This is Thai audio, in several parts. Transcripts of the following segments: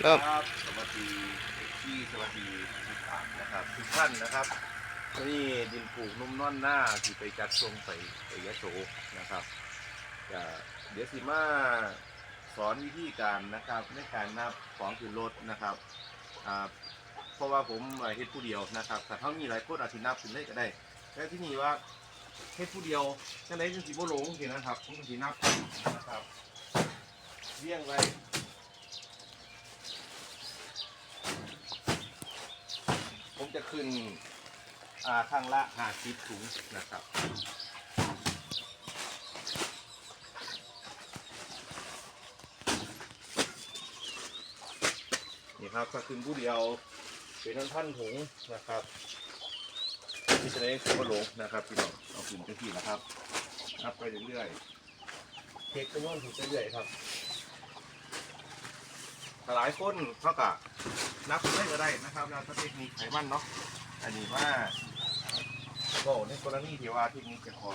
เริ่มครับสวัสดีที่สวัสดีทุกท่านนะครับทุกท่านนะครับนี่ดินปลูกนุ่มนวลหน้าที่ไปจัดทรงไปไปยะโสนะครับเดี๋ยวสิมาสอนวิธีการนะครับในการนับของขึ้นรถนะครับเพราะว่าผมเฮ็ดผู้เดียวนะครับแต่ถ้ามีหลายคนอาจจะนับขึ้นเลยก็ได้แต่ที่นี่ว่าเฮ็ดผู้เดียวจังไดจังสิบ่หลงสินะครับผมก็สินับนะครับเรียงไว้ ผมจะขึ้นอ่าข้างละห้าสิบถุงนะครับ นี่ครับก็ขึ้นผู้เดียวเป็นท่านท่านถุงนะครับที่จะได้ขึ้นมาลงนะครับพี่น้องเอาขึ้นไปที่นะครับนับไปเรื่อยๆเทคจำนวนถูกเรื่อยๆครับถ้าหลายคนเท่ากับ นับได้ก็ได้นะครับแล้วถ้าเทคนิคไขมันเนาะอันนี้ว่าโอ้ในกรณีที่ว่าเทคนิคจะขอ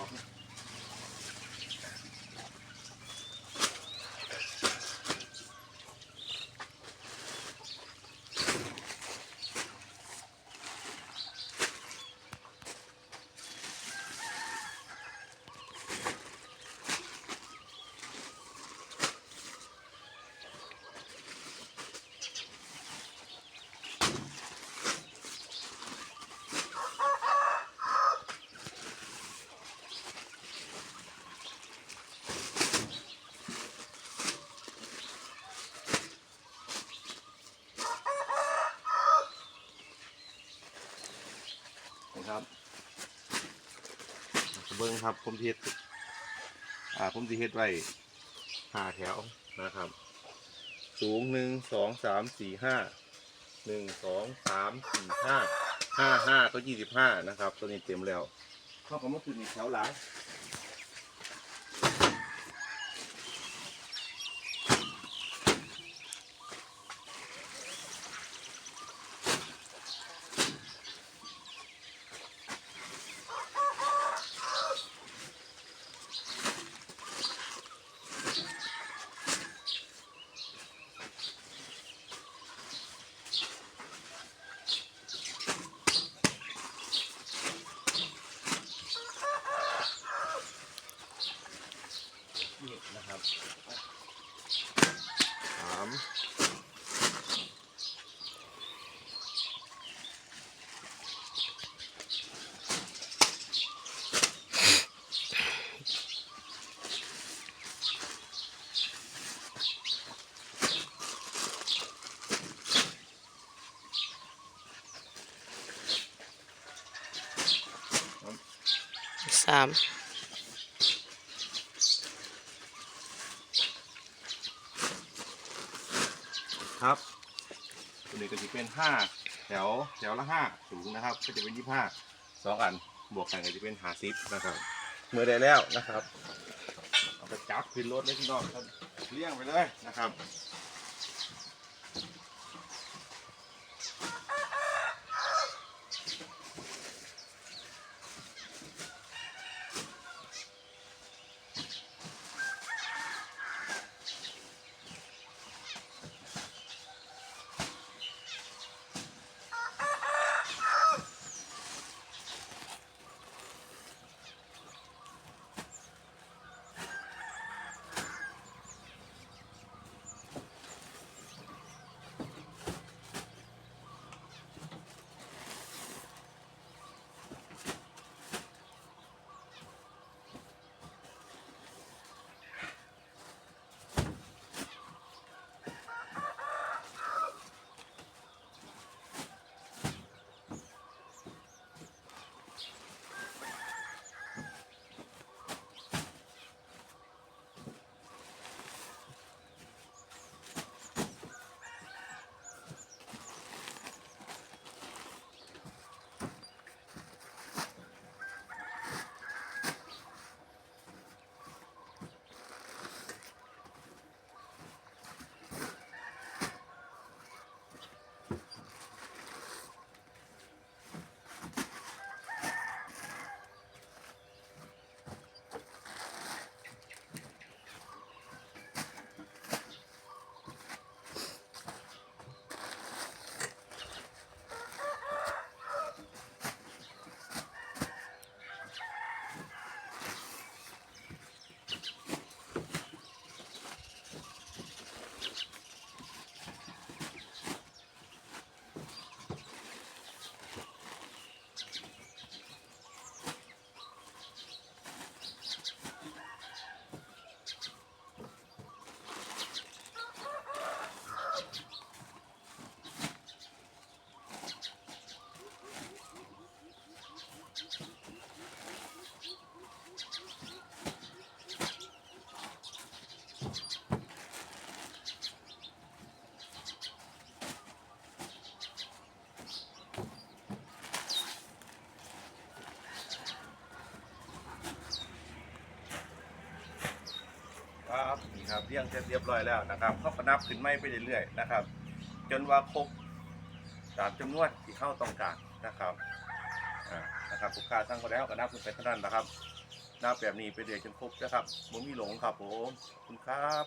เบิ้งครับ ผมเฮ็ดอ่า ผมจะเฮ็ดไว้ห้าแถวนะครับ สูงหนึ่งสองสามสี่ห้าหนึ่งสองสามสี่ห้าห้าห้าก็ยี่สิบห้านะครับ ตัวนี้เต็มแล้วเข้ากับเมื่อคืนอีแถวหลาย นี่นะครับ สาม สาม ครับ ตัวนี้ก็จะเป็นห้าแถวแถวละห้าสูงนะครับ ก็จะเป็นยี่ห้าสองอันบวกกันก็จะเป็นหาซิปนะครับเมื่อได้แล้วนะครับเอาไปจับขึ้นรถเล็กน้องครับเลี้ยงไปเลยนะครับ เรียงเสร็จเรียบร้อยแล้วนะครับเขาก็นับขึ้นไม่ไปเรื่อยๆนะครับ จนว่าครบตามจำนวนที่เข้าต้องการนะครับนะครับลูกค้าสั่งมาแล้วก็นับขึ้นไปเท่านั้นนะครับนับแบบนี้ไปเรื่อยจนครบนะครับผมมีหลงครับผมคุณครับ